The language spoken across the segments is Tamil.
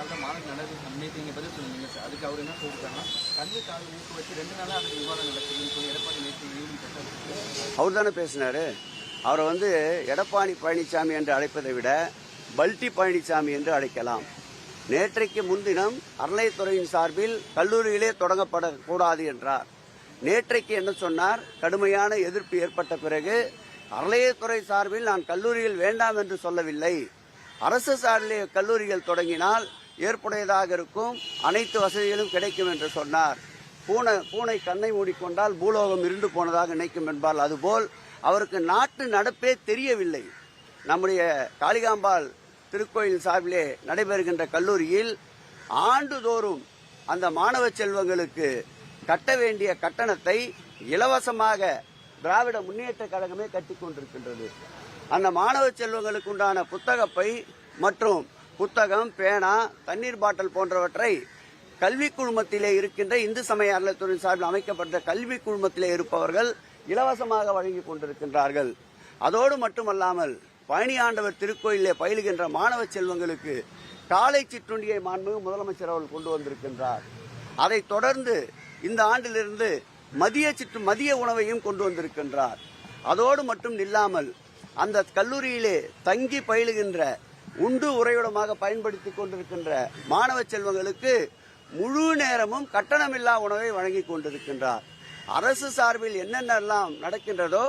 நாள் தான் மாணவர் நடக்குது. நேற்று நீங்கள் பதில் சொன்னீங்க சார். அதுக்கு அவர் என்ன சொல்லிட்டாங்கன்னா கல்வி கால ஊக்கு வச்சு ரெண்டு நாளாக அதுக்கு விவாதம் நடக்குதுன்னு சொல்லி எடப்பாடி நேற்று ஈவினிங் அவர் தானே பேசினார்? அவரை வந்து எடப்பாடி பழனிசாமி என்று அழைப்பதை விட பல்டி பழனிசாமி என்று அழைக்கலாம். நேற்றைக்கு முன்தினம் அறநிலையத்துறையின் சார்பில் கல்லூரியிலே தொடங்கப்படக்கூடாது என்றார். நேற்றைக்கு என்ன சொன்னார்? கடுமையான எதிர்ப்பு ஏற்பட்ட பிறகு அறநிலையத்துறை சார்பில் நான் கல்லூரியில் வேண்டாம் என்று சொல்லவில்லை. அரசு சார்பிலே கல்லூரிகள் தொடங்கினால் ஏற்புடையதாக இருக்கும். அனைத்து வசதிகளும் கிடைக்கும் என்று சொன்னார். பூனை பூனை கண்ணை மூடிக்கொண்டால் பூலோகம் இருண்டு போனதாக நினைக்கும் என்பால் அதுபோல் அவருக்கு நாட்டு நடப்பே தெரியவில்லை. நம்முடைய காளிகாம்பாள் திருக்கோயில் சார்பிலே நடைபெறுகின்ற கல்லூரியில் ஆண்டுதோறும் அந்த மாணவ செல்வங்களுக்கு கட்ட வேண்டிய கட்டணத்தை இலவசமாக திராவிட முன்னேற்ற கழகமே கட்டி கொண்டிருக்கின்றது அந்த மாணவ செல்வங்களுக்கு உண்டான புத்தகப்பை மற்றும் புத்தகம் பேனா தண்ணீர் பாட்டில் போன்றவற்றை கல்வி குழுமத்திலே இருக்கின்ற இந்து சமய அறநிலையத்துறை சார்பில் அமைக்கப்பட்ட கல்வி குழுமத்திலே இருப்பவர்கள் இலவசமாக வழங்கி கொண்டிருக்கின்றார்கள். அதோடு மட்டுமல்லாமல் பழனியாண்டவர் திருக்கோயிலே பயிலுகின்ற மாணவ செல்வங்களுக்கு காலை சிற்றுண்டியை மாண்புமிகு முதலமைச்சர் அவர்கள் கொண்டு வந்திருக்கின்றார். அதைத் தொடர்ந்து இந்த ஆண்டிலிருந்து மதிய சிற்று மதிய உணவையும் கொண்டு வந்திருக்கின்றார். அதோடு மட்டும் நில்லாமல் அந்த கல்லூரியிலே தங்கி பயிலுகின்ற உண்டு உறைவிடமாக பயன்படுத்திக் கொண்டிருக்கின்ற மாணவ செல்வங்களுக்கு முழு நேரமும் கட்டணமில்லா உணவை வழங்கி கொண்டிருக்கின்றார். அரசு சார்பில் என்னென்னலாம் நடக்கின்றதோ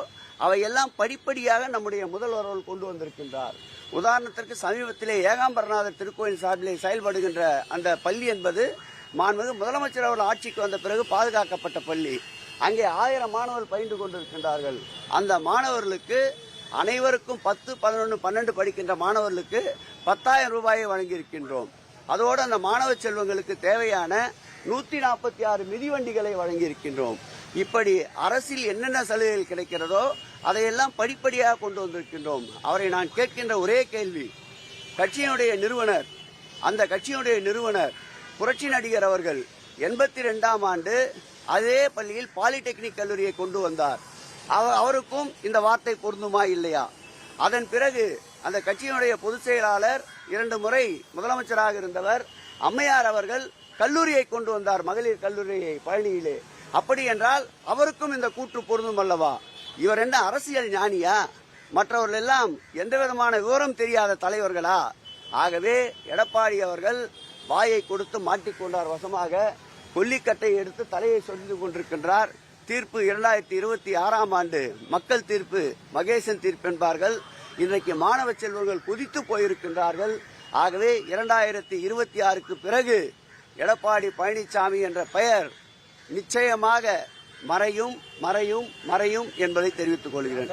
அவையெல்லாம் படிப்படியாக நம்முடைய முதல்வர்கள் கொண்டு வந்திருக்கின்றார். உதாரணத்திற்கு சமீபத்திலே ஏகாம்பரநாதர் திருக்கோயில் சார்பிலே செயல்படுகின்ற அந்த பள்ளி என்பது மாண்புமிகு முதலமைச்சர் அவர்கள் ஆட்சிக்கு வந்த பிறகு பாதுகாக்கப்பட்ட பள்ளி. அங்கே ஆயிரம் மாணவர்கள் பயின்று கொண்டிருக்கின்றார்கள். அந்த மாணவர்களுக்கு அனைவருக்கும் பத்து பதினொன்று பன்னெண்டு படிக்கின்ற மாணவர்களுக்கு பத்தாயிரம் ரூபாயை வழங்கியிருக்கின்றோம். அதோடு அந்த மாணவ செல்வங்களுக்கு தேவையான நூத்தி நாற்பத்தி ஆறு மிதிவண்டிகளை வழங்கியிருக்கின்றோம். இப்படி அரசில் என்னென்ன சலுகைகள் கிடைக்கிறதோ அதையெல்லாம் படிப்படியாக கொண்டு வந்திருக்கின்றோம். அவரை நான் கேட்கின்ற ஒரே கேள்வி கட்சியினுடைய நிறுவனர் அந்த கட்சியினுடைய நிறுவனர் புரட்சி நடிகர் அவர்கள் எண்பத்தி ரெண்டாம் ஆண்டு அதே பள்ளியில் பாலிடெக்னிக் கல்லூரியை கொண்டு வந்தார். அவருக்கும் இந்த வார்த்தை பொருந்துமா இல்லையா? அதன் பிறகு அந்த கட்சியினுடைய பொதுச் செயலாளர் இரண்டு முறை முதலமைச்சராக இருந்தவர் அம்மையார் அவர்கள் கல்லூரியை கொண்டு வந்தார் மகளிர் கல்லூரியை பழனியிலே. அப்படி என்றால் அவருக்கும் இந்த கூற்று பொருந்தும் அல்லவா? இவர் என்ன அரசியல் ஞானியா? மற்றவர்கள் எல்லாம் எந்த விதமான விவரம் தெரியாத தலைவர்களா? ஆகவே எடப்பாடி அவர்கள் வாயை கொடுத்து மாட்டிக்கொண்டார் வசமாக கொல்லிக்கட்டை எடுத்து தலையை சொல்லி கொண்டிருக்கின்றார். தீர்ப்பு இரண்டாயிரத்தி இருபத்தி ஆறாம் ஆண்டு மக்கள் தீர்ப்பு மகேசன் தீர்ப்பு என்பார்கள். இன்றைக்கு மாணவ செல்வங்கள் குதித்து போயிருக்கின்றார்கள். ஆகவே இரண்டாயிரத்தி இருபத்தி ஆறுக்கு பிறகு எடப்பாடி பழனிசாமி என்ற பெயர் நிச்சயமாக மறையும் மறையும் மறையும் என்பதை தெரிவித்துக் கொள்கிறேன்.